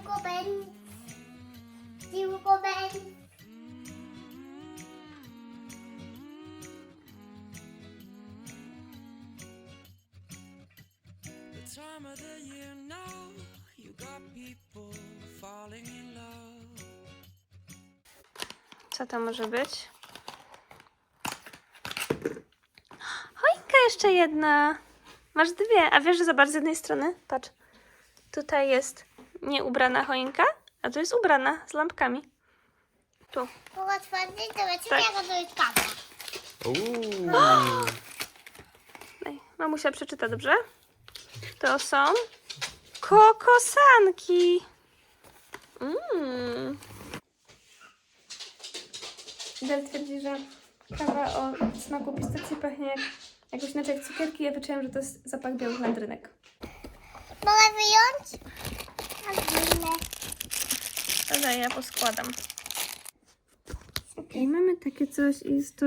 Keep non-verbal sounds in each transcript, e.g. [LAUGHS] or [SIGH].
Bells. The time of the year now, you got people falling in love. Co to może być? Choinka jeszcze jedna. Masz dwie, a wiesz, że zobacz z jednej strony. Patrz. Tutaj jest nieubrana choinka, a tu jest ubrana z lampkami. Tu. Zobaczymy Tak. jaka to jest kawa. Uuu. Daj, mamusia przeczyta, dobrze? To są kokosanki. Mmm. Del twierdzi, że kawa o smaku pistacji pachnie jak, jakoś inaczej jak cukierki. Ja wyczułam, że to jest zapach białych landrynek. Mogę wyjąć? Tak, wyjmę. Dobra, ja poskładam. I mamy takie coś i jest to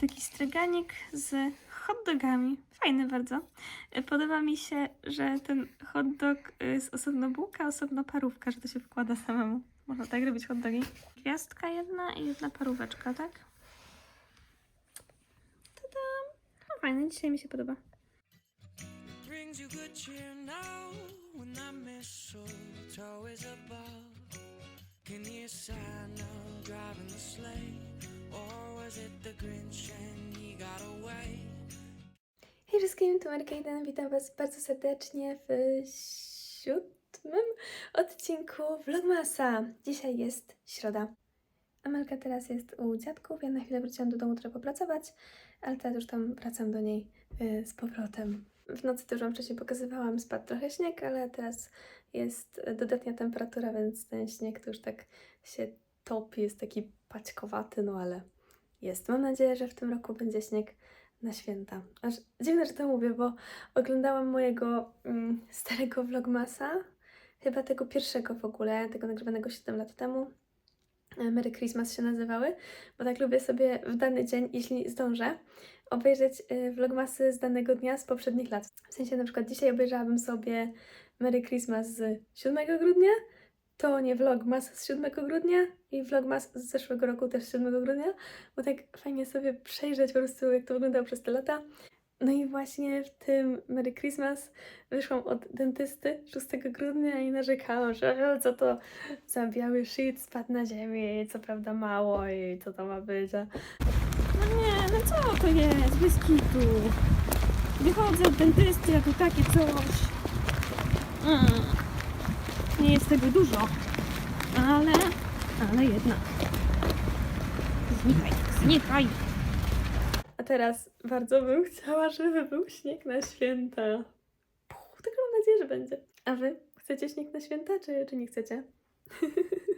taki stryganik z hot dogami. Fajny bardzo. Y, Podoba mi się, że ten hot dog y, jest osobno bułka, osobno parówka, że to się wkłada samemu. Można tak robić hot dogi. Gwiazdka jedna i jedna paróweczka, tak? Tada! No fajny, dzisiaj mi się podoba. Brings you good cheer now when mistletoe is above. Can you Santa driving the sleigh? Or was it the Grinch and he got away? Hej wszystkim, tu Markejden, witam Was bardzo serdecznie w siódmym odcinku Vlogmasa. Dzisiaj jest środa. Amelka teraz jest u dziadków, ja na chwilę wróciłam do domu trochę popracować, ale teraz już tam wracam do niej y, z powrotem. W nocy, już Wam wcześniej pokazywałam, spadł trochę śnieg, ale teraz jest dodatnia temperatura, więc ten śnieg to już tak się topi, jest taki paćkowaty, no ale jest. Mam nadzieję, że w tym roku będzie śnieg na święta. Aż dziwne, że to mówię, bo oglądałam mojego mm, starego vlogmasa, chyba tego pierwszego w ogóle, tego nagrywanego 7 lat temu. Merry Christmas się nazywały, bo tak lubię sobie w dany dzień, jeśli zdążę, obejrzeć y, vlogmasy z danego dnia z poprzednich lat. W sensie na przykład dzisiaj obejrzałabym sobie Merry Christmas z 7 grudnia, to nie vlogmas z 7 grudnia i vlogmas z zeszłego roku też z 7 grudnia, bo tak fajnie sobie przejrzeć po prostu, jak to wyglądało przez te lata. No i właśnie w tym Merry Christmas wyszłam od dentysty 6 grudnia i narzekałam, że "E, co to za biały shit spadł na ziemię, co prawda mało i co to ma być. A... No nie, no co to jest, bez kitu. Wychodzę od dentysty, a tu takie coś. Mm. Nie jest tego dużo, ale, ale jednak. Znikaj, znikaj. Teraz bardzo bym chciała, żeby był śnieg na święta. Puh, tylko mam nadzieję, że będzie. A wy chcecie śnieg na święta, czy, czy nie chcecie? [LAUGHS]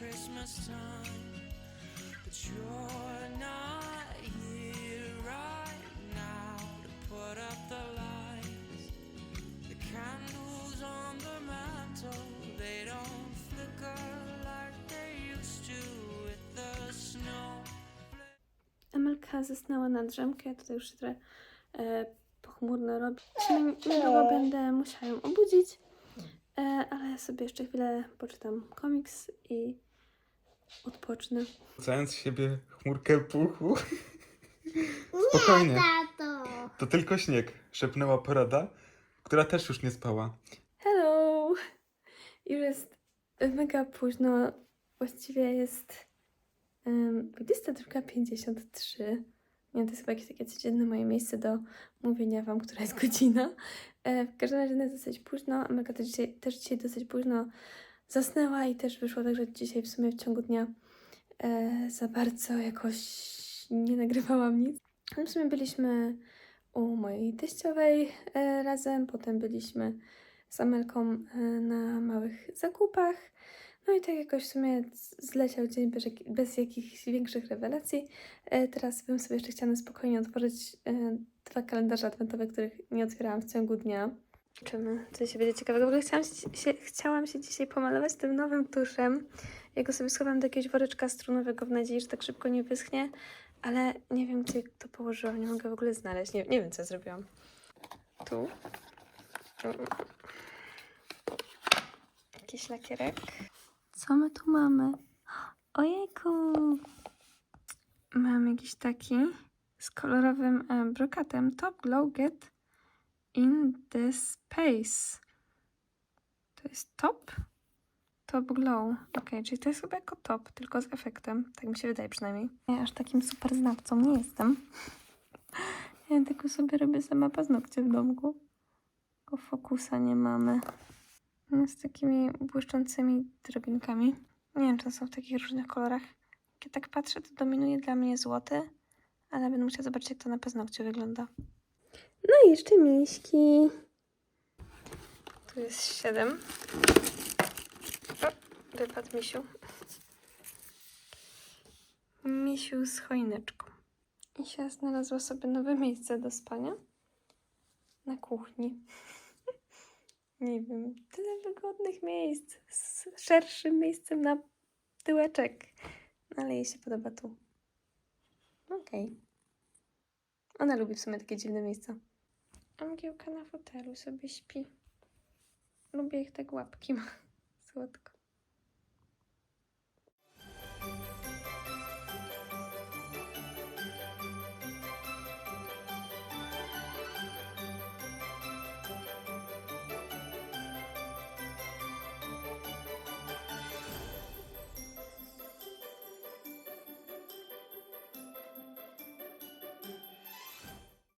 Kevin's alone, Amelka zasnęła na drzemkę, tutaj już się trochę e, pochmurno robi. Niedługo będę musiała ją obudzić, e, ale ja sobie jeszcze chwilę poczytam komiks i odpocznę. Rzucając z siebie chmurkę puchu. [LAUGHS] Spokojnie. To tylko śnieg, szepnęła porada, która też już nie spała. Hello! Już jest mega późno. Właściwie jest 22.53. Nie to jest chyba jakieś takie codzienne moje miejsce do mówienia Wam, która jest godzina. E, w każdym razie jest dosyć późno. Amelka też dzisiaj, też dzisiaj dosyć późno zasnęła i też wyszło tak, że dzisiaj w sumie w ciągu dnia e, za bardzo jakoś nie nagrywałam nic. W sumie byliśmy u mojej teściowej e, razem, potem byliśmy z Amelką na małych zakupach. No i tak jakoś w sumie zleciał dzień bez, bez jakichś większych rewelacji. E, Teraz bym sobie jeszcze chciała spokojnie otworzyć e, dwa kalendarze adwentowe, których nie otwierałam w ciągu dnia. Zobaczymy, co się będzie ciekawego. W ogóle chciałam się, się, chciałam się dzisiaj pomalować tym nowym tuszem. Ja go sobie schowam do jakiegoś woreczka strunowego w nadziei, że tak szybko nie wyschnie, ale nie wiem, gdzie to położyłam. Nie mogę w ogóle znaleźć. Nie, nie wiem, co zrobiłam. Tu. Jakiś lakierek. Co my tu mamy? Ojejku! Mam jakiś taki z kolorowym e, brokatem. Top Glow Get in the Space. To jest top? Top Glow. Ok, czyli to jest chyba jako top, tylko z efektem. Tak mi się wydaje przynajmniej. Ja aż takim super znawcą nie jestem. [LAUGHS] Ja tylko sobie robię sama paznokcie w domku. Tylko fokusa nie mamy. No, z takimi błyszczącymi drobinkami. Nie wiem, czy są w takich różnych kolorach. Jak ja tak patrzę, to dominuje dla mnie złoty, ale będę musiała zobaczyć, jak to na paznokciu wygląda. No i jeszcze miśki. Tu jest siedem. O, wypadł misiu. Misiu z choineczką. I się znalazła sobie nowe miejsce do spania. Na kuchni. Nie wiem, tyle wygodnych miejsc. Z szerszym miejscem na tyłeczek. No, ale jej się podoba tu. Okej. Ona lubi w sumie takie dziwne miejsca. A Mgiełka na fotelu sobie śpi. Lubię ich tak łapki ma. [LAUGHS] Słodko.